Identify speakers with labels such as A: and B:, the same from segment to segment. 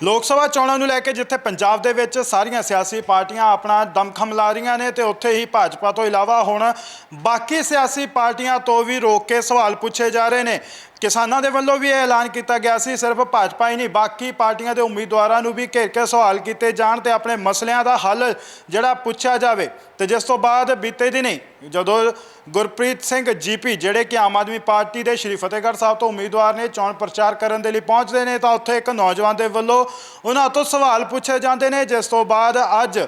A: ਲੋਕ ਸਭਾ ਚੋਣਾਂ ਨੂੰ ਲੈ ਕੇ ਜਿੱਥੇ ਪੰਜਾਬ ਦੇ ਵਿੱਚ ਸਾਰੀਆਂ ਸਿਆਸੀ ਪਾਰਟੀਆਂ ਆਪਣਾ ਦਮਖਮ ਲਾ ਰਹੀਆਂ ਨੇ ਤੇ ਉੱਥੇ ਹੀ ਭਾਜਪਾ ਤੋਂ ਇਲਾਵਾ ਹੁਣ ਬਾਕੀ ਸਿਆਸੀ ਪਾਰਟੀਆਂ ਤੋਂ ਵੀ ਰੋਕ ਕੇ ਸਵਾਲ ਪੁੱਛੇ ਜਾ ਰਹੇ ਨੇ। ਕਿਸਾਨਾਂ ਦੇ ਵੱਲੋਂ ਵੀ ਇਹ ਐਲਾਨ ਕੀਤਾ ਗਿਆ ਸੀ। ਸਿਰਫ ਭਾਜਪਾ ਹੀ ਨਹੀਂ, ਬਾਕੀ ਪਾਰਟੀਆਂ ਦੇ ਉਮੀਦਵਾਰਾਂ ਨੂੰ ਵੀ ਘੇਰ ਕੇ ਸਵਾਲ ਕੀਤੇ ਜਾਣ ਤੇ ਆਪਣੇ ਮਸਲਿਆਂ ਦਾ ਹੱਲ ਜਿਹੜਾ ਪੁੱਛਿਆ ਜਾਵੇ। ਤੇ ਜਿਸ ਤੋਂ ਬਾਅਦ ਬੀਤੇ ਦਿਨੀ ਜਦੋਂ ਗੁਰਪ੍ਰੀਤ ਸਿੰਘ ਜੀਪੀ, ਜਿਹੜੇ ਕਿ ਆਮ ਆਦਮੀ ਪਾਰਟੀ ਦੇ ਸ਼੍ਰੀ ਫਤਿਹਗੜ੍ਹ ਸਾਹਿਬ ਤੋਂ ਉਮੀਦਵਾਰ ਨੇ, ਚੋਣ ਪ੍ਰਚਾਰ ਕਰਨ ਦੇ ਲਈ ਪਹੁੰਚਦੇ ਨੇ, ਤਾਂ ਉੱਥੇ ਇੱਕ ਨੌਜਵਾਨ ਦੇ ਵੱਲੋਂ ਉਹਨਾਂ ਤੋਂ ਸਵਾਲ ਪੁੱਛੇ ਜਾਂਦੇ ਨੇ। ਜਿਸ ਤੋਂ ਬਾਅਦ ਅੱਜ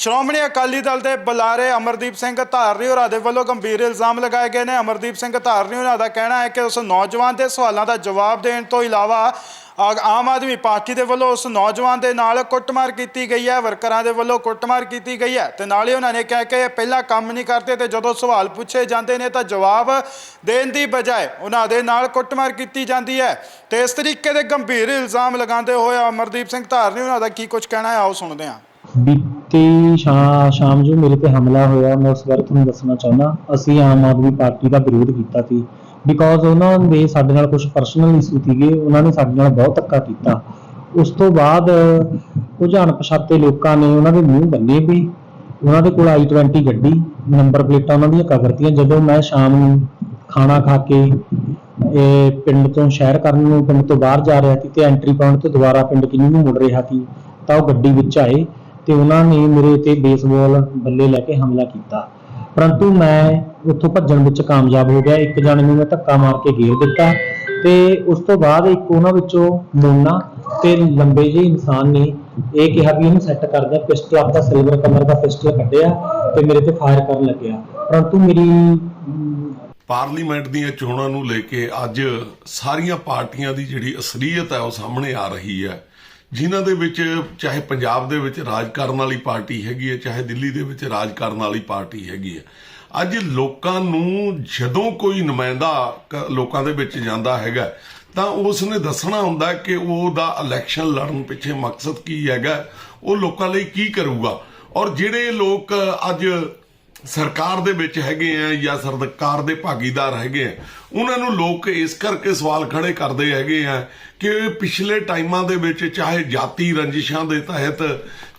A: ਸ਼੍ਰੋਮਣੀ ਅਕਾਲੀ ਦਲ ਦੇ ਬੁਲਾਰੇ ਅਮਰਦੀਪ ਸਿੰਘ ਧਾਰਨੀ ਹੋਰਾਂ ਦੇ ਵੱਲੋਂ ਗੰਭੀਰ ਇਲਜ਼ਾਮ ਲਗਾਏ ਗਏ ਨੇ। ਅਮਰਦੀਪ ਸਿੰਘ ਧਾਰਨੀ ਹੋਰਾਂ ਦਾ ਕਹਿਣਾ ਹੈ ਕਿ ਉਸ ਨੌਜਵਾਨ ਦੇ ਸਵਾਲਾਂ ਦਾ ਜਵਾਬ ਦੇਣ ਤੋਂ ਇਲਾਵਾ ਆ- ਆਮ ਆਦਮੀ ਪਾਰਟੀ ਦੇ ਵੱਲੋਂ ਉਸ ਨੌਜਵਾਨ ਦੇ ਨਾਲ ਕੁੱਟਮਾਰ ਕੀਤੀ ਗਈ ਹੈ, ਵਰਕਰਾਂ ਦੇ ਵੱਲੋਂ ਕੁੱਟਮਾਰ ਕੀਤੀ ਗਈ ਹੈ ਤੇ ਨਾਲ ਹੀ ਉਹਨਾਂ ਨੇ ਕਿਹਾ ਕਿ ਇਹ ਪਹਿਲਾਂ ਕੰਮ ਨਹੀਂ ਕਰਦੇ ਤੇ ਜਦੋਂ ਸਵਾਲ ਪੁੱਛੇ ਜਾਂਦੇ ਨੇ ਤਾਂ ਜਵਾਬ ਦੇਣ ਦੀ ਬਜਾਏ ਉਹਨਾਂ ਦੇ ਨਾਲ ਕੁੱਟਮਾਰ ਕੀਤੀ ਜਾਂਦੀ ਹੈ। ਤੇ ਇਸ ਤਰੀਕੇ ਦੇ ਗੰਭੀਰ ਇਲਜ਼ਾਮ ਲਗਾਉਂਦੇ ਹੋਏ ਅਮਰਦੀਪ ਸਿੰਘ ਧਾਰਨੀ ਉਹਨਾਂ ਦਾ ਕੀ ਕੁਝ ਕਹਿਣਾ ਹੈ, ਆਓ ਸੁਣਦੇ ਹਾਂ।
B: ਬੀਤੀ ਸ਼ਾ- ਸ਼ਾਮ ਜੋ ਮੇਰੇ ਤੇ ਹਮਲਾ ਹੋਇਆ, ਮੈਂ ਉਸ ਬਾਰੇ ਤੁਹਾਨੂੰ ਦੱਸਣਾ ਚਾਹੁੰਦਾ। ਅਸੀਂ ਆਮ ਆਦਮੀ ਪਾਰਟੀ ਦਾ ਵਿਰੋਧ ਕੀਤਾ ਸੀ। ਬਿਕੋਜ਼ ਉਹਨਾਂ ਦੇ ਸਾਡੇ ਨਾਲ ਕੁਝ ਪਰਸਨਲ ਇਸ਼ੂ ਸੀਗੇ, ਉਹਨਾਂ ਨੇ ਸਾਡੇ ਨਾਲ ਬਹੁਤ ਧੱਕਾ ਕੀਤਾ। ਉਸ ਤੋਂ ਬਾਅਦ ਕੁਝ ਅਣਪਛਾਤੇ ਲੋਕਾਂ ਨੇ ਉਹਨਾਂ ਦੇ ਮੂੰਹ ਬੰਨੇ ਵੀ, ਉਹਨਾਂ ਦੇ ਕੋਲ i20 ਗੱਡੀ, ਨੰਬਰ ਪਲੇਟਾਂ ਉਹਨਾਂ ਦੀਆਂ ਕਵਰਤੀਆਂ ਜਦੋਂ ਮੈਂ ਸ਼ਾਮ ਨੂੰ ਖਾਣਾ ਖਾ ਕੇ ਇਹ ਪਿੰਡ ਤੋਂ ਸ਼ਹਿਰ ਕਰਨ ਨੂੰ, ਪਿੰਡ ਤੋਂ ਬਾਹਰ ਜਾ ਰਿਹਾ ਸੀ ਤੇ ਐਂਟਰੀ ਪੁਆਇੰਟ ਤੋਂ ਦੁਬਾਰਾ ਪਿੰਡ ਕਿੰਨੀ ਨੂੰ ਮੁੜ ਰਿਹਾ ਸੀ, ਤਾਂ ਉਹ ਗੱਡੀ ਵਿੱਚ ਆਏ। ਤੇ ਉਹਨਾਂ ਨੇ ਮੇਰੇ ਤੇ ਬੇਸਬਾਲ ਬੱਲੇ ਲੈ ਕੇ ਹਮਲਾ ਕੀਤਾ। ਪਰੰਤੂ ਮੈਂ ਉੱਥੋਂ ਭੱਜਣ ਵਿੱਚ ਕਾਮਯਾਬ ਹੋ ਗਿਆ। ਇੱਕ ਜਣੇ ਨੂੰ ਮੈਂ ਧੱਕਾ ਮਾਰ ਕੇ ਘੇਰ ਦਿੱਤਾ ਤੇ ਉਸ ਤੋਂ ਬਾਅਦ ਇੱਕ ਉਹਨਾਂ ਵਿੱਚੋਂ ਮੋਨਾ ਤੇ ਲੰਬੇ ਜਿਹੇ ਇਨਸਾਨ ਨੇ ਇਹ ਕਿਹਾ ਵੀ ਇਹਨੂੰ ਸੈੱਟ ਕਰ ਦਿਆ ਪਿਸਟਲ ਆਪਦਾ ਸਿਲਵਰ ਕਲਰ ਦਾ ਪਿਸਟਲ ਕੱਢਿਆ ਤੇ ਮੇਰੇ ਤੇ ਫਾਇਰ ਕਰਨ ਲੱਗਿਆ। ਪਰੰਤੂ ਮੇਰੀ
C: ਪਾਰਲੀਮੈਂਟ ਦੀਆਂ ਚੋਣਾਂ ਨੂੰ ਲੈ ਕੇ ਅੱਜ ਸਾਰੀਆਂ ਪਾਰਟੀਆਂ ਦੀ ਜਿਹੜੀ ਅਸਲੀਅਤ ਹੈ ਉਹ ਸਾਹਮਣੇ ਆ ਰਹੀ ਹੈ। ਜਿਨ੍ਹਾਂ ਦੇ ਵਿੱਚ, ਚਾਹੇ ਪੰਜਾਬ ਦੇ ਵਿੱਚ ਰਾਜ ਕਰਨ ਵਾਲੀ ਪਾਰਟੀ ਹੈਗੀ ਹੈ, ਚਾਹੇ ਦਿੱਲੀ ਦੇ ਵਿੱਚ ਰਾਜ ਕਰਨ ਵਾਲੀ ਪਾਰਟੀ ਹੈਗੀ ਹੈ। ਅੱਜ ਲੋਕਾਂ ਨੂੰ ਜਦੋਂ ਕੋਈ ਨੁਮਾਇੰਦਾ ਕ- ਲੋਕਾਂ ਦੇ ਵਿੱਚ ਜਾਂਦਾ ਹੈਗਾ, ਤਾਂ ਉਸ ਨੇ ਦੱਸਣਾ ਹੁੰਦਾ ਕਿ ਉਹਦਾ ਇਲੈਕਸ਼ਨ ਲੜਨ ਪਿੱਛੇ ਮਕਸਦ ਕੀ ਹੈਗਾ, ਉਹ ਲੋਕਾਂ ਲਈ ਕੀ ਕਰੂਗਾ। ਔਰ ਜਿਹੜੇ ਲੋਕ ਅੱਜ ਸਰਕਾਰ ਦੇ ਵਿੱਚ ਹੈਗੇ ਆ ਜਾਂ ਸਰਕਾਰ ਦੇ ਭਾਗੀਦਾਰ ਹੈਗੇ ਆ, ਉਹਨਾਂ ਨੂੰ ਲੋਕ ਇਸ ਕਰਕੇ ਸਵਾਲ ਖੜੇ ਕਰਦੇ ਹੈਗੇ ਆ ਕਿ ਪਿਛਲੇ ਟਾਈਮਾਂ ਦੇ ਵਿੱਚ ਚਾਹੇ ਜਾਤੀ ਰੰਜਿਸ਼ਾਂ ਦੇ ਤਹਿਤ,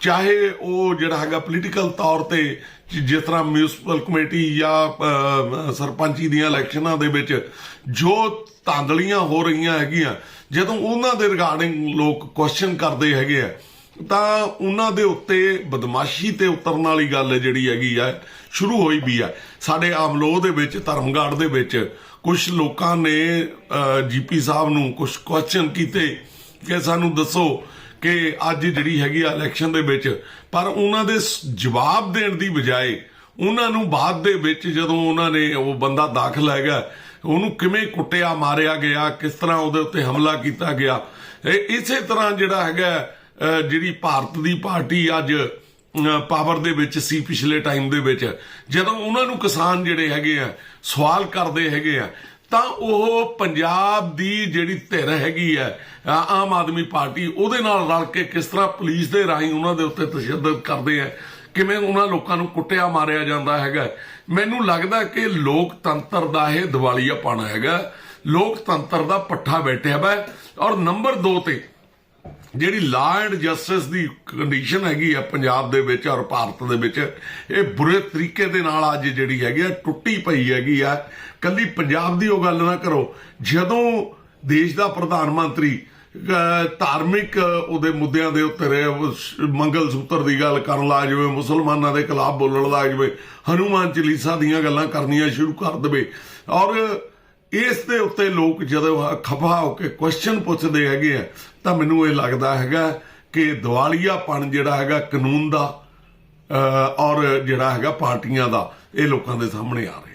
C: ਚਾਹੇ ਉਹ ਜਿਹੜਾ ਹੈਗਾ ਪੋਲੀਟੀਕਲ ਤੌਰ ਤੇ ਜਿਸ ਤਰ੍ਹਾਂ ਮਿਊਨਿਸਪਲ ਕਮੇਟੀ ਜਾਂ ਸਰਪੰਚੀ ਦੀਆਂ ਇਲੈਕਸ਼ਨਾਂ ਦੇ ਵਿੱਚ ਜੋ ਧਾਂਦਲੀਆਂ ਹੋ ਰਹੀਆਂ ਹੈਗੀਆਂ, ਜਦੋਂ ਉਹਨਾਂ ਦੇ ਰਿਗਾਰਡਿੰਗ ਲੋਕ ਕੁਐਸਚਨ ਕਰਦੇ ਹੈਗੇ ਆ ਤਾਂ ਉਹਨਾਂ ਦੇ ਉੱਤੇ ਬਦਮਾਸ਼ੀ ਤੇ ਉਤਰਨ ਵਾਲੀ ਗੱਲ ਜਿਹੜੀ ਹੈਗੀ ਆ, ਸ਼ੁਰੂ ਹੋਈ ਵੀ ਆ। ਸਾਡੇ ਆਮਲੋ ਦੇ ਵਿੱਚ ਧਰਮਗੜ ਦੇ ਵਿੱਚ ਕੁਝ ਲੋਕਾਂ ਨੇ ਜੀਪੀ ਸਾਹਿਬ ਨੂੰ ਕੁਝ ਕੁਐਸਚਨ ਕੀਤੇ ਕਿ ਸਾਨੂੰ ਦੱਸੋ ਕਿ ਅੱਜ ਜਿਹੜੀ ਹੈਗੀ ਆ ਇਲੈਕਸ਼ਨ ਦੇ ਵਿੱਚ, ਪਰ ਉਹਨਾਂ ਦੇ ਜਵਾਬ ਦੇਣ ਦੀ ਬਜਾਏ ਉਹਨਾਂ ਨੂੰ ਬਾਅਦ ਦੇ ਵਿੱਚ ਜਦੋਂ ਉਹਨਾਂ ਨੇ ਉਹ ਬੰਦਾ ਦਾਖਲ ਹੈਗਾ, ਉਹਨੂੰ ਕਿਵੇਂ ਕੁੱਟਿਆ, ਮਾਰਿਆ ਗਿਆ, ਕਿਸ ਤਰ੍ਹਾਂ ਉਹਦੇ ਉੱਤੇ ਹਮਲਾ ਕੀਤਾ ਗਿਆ, ਇਹ ਇਸੇ ਤਰ੍ਹਾਂ ਜਿਹੜਾ ਹੈਗਾ ਜਿਹੜੀ ਭਾਰਤ ਦੀ ਪਾਰਟੀ ਅੱਜ ਪਾਵਰ ਦੇ ਵਿੱਚ ਸੀ ਪਿਛਲੇ ਟਾਈਮ ਦੇ ਵਿੱਚ। ਜਦੋਂ ਉਹਨਾਂ ਨੂੰ ਕਿਸਾਨ ਜਿਹੜੇ ਹੈਗੇ ਆ, ਸਵਾਲ ਕਰਦੇ ਹੈਗੇ ਆ, ਤਾਂ ਉਹ ਪੰਜਾਬ ਦੀ ਜਿਹੜੀ ਧਿਰ ਹੈਗੀ ਹੈ ਆਮ ਆਦਮੀ ਪਾਰਟੀ, ਉਹਦੇ ਨਾਲ ਰਲ ਕੇ ਕਿਸ ਤਰ੍ਹਾਂ ਪੁਲਿਸ ਦੇ ਰਾਹੀਂ ਉਹਨਾਂ ਦੇ ਉੱਤੇ ਤਸ਼ੱਦਦ ਕਰਦੇ ਆ, ਕਿਵੇਂ ਉਹਨਾਂ ਲੋਕਾਂ ਨੂੰ ਕੁੱਟਿਆ ਮਾਰਿਆ ਜਾਂਦਾ ਹੈਗਾ। ਮੈਨੂੰ ਲੱਗਦਾ ਕਿ ਲੋਕਤੰਤਰ ਦਾ ਇਹ ਦਿਵਾਲੀਆਪਣ ਹੈਗਾ। ਲੋਕਤੰਤਰ ਦਾ ਪੱਠਾ ਬੈਠਿਆ ਵਾ। ਔਰ ਨੰਬਰ 2 ਤੇ ਜਿਹੜੀ law and justice the condition ਹੈਗੀ ਆ ਪੰਜਾਬ ਦੇ ਵਿੱਚ ਔਰ ਭਾਰਤ ਦੇ ਵਿੱਚ, ਇਹ ਬੁਰੇ ਤਰੀਕੇ ਦੇ ਨਾਲ ਅੱਜ ਜਿਹੜੀ ਹੈਗੀ ਆ, ਟੁੱਟੀ ਪਈ ਹੈਗੀ ਆ। ਕੱਲੀ ਪੰਜਾਬ ਦੀ ਉਹ ਗੱਲ ਨਾ ਕਰੋ, ਜਦੋਂ ਦੇਸ਼ ਦਾ ਪ੍ਰਧਾਨ ਮੰਤਰੀ ਧਾਰਮਿਕ ਉਹਦੇ ਮੁੱਦਿਆਂ ਦੇ ਉੱਤੇ ਮੰਗਲ ਸੂਤਰ ਦੀ ਗੱਲ ਕਰਨ ਲੱਗ ਜਾਵੇ, ਮੁਸਲਮਾਨਾਂ ਦੇ ਖਿਲਾਫ ਬੋਲਣ ਲੱਗ ਜਾਵੇ, ਹਨੂਮਾਨ ਚਾਲੀਸਾ ਦੀਆਂ ਗੱਲਾਂ ਕਰਨੀਆਂ ਸ਼ੁਰੂ ਕਰ ਦੇਵੇ। ਔਰ ਇਸ ਦੇ ਉੱਤੇ ਲੋਕ ਜਦੋਂ ਖਫਾ ਹੋ ਕੇ ਕੁਐਸਚਨ ਪੁੱਛਦੇ ਹੈਗੇ ਆ, ਤਾਂ ਮੈਨੂੰ ਇਹ ਲੱਗਦਾ ਹੈਗਾ ਕਿ ਦਿਵਾਲੀਆਪਣ ਜਿਹੜਾ ਹੈਗਾ ਕਾਨੂੰਨ ਦਾ ਔਰ ਜਿਹੜਾ ਹੈਗਾ ਪਾਰਟੀਆਂ ਦਾ, ਇਹ ਲੋਕਾਂ ਦੇ ਸਾਹਮਣੇ ਆ ਰਿਹਾ।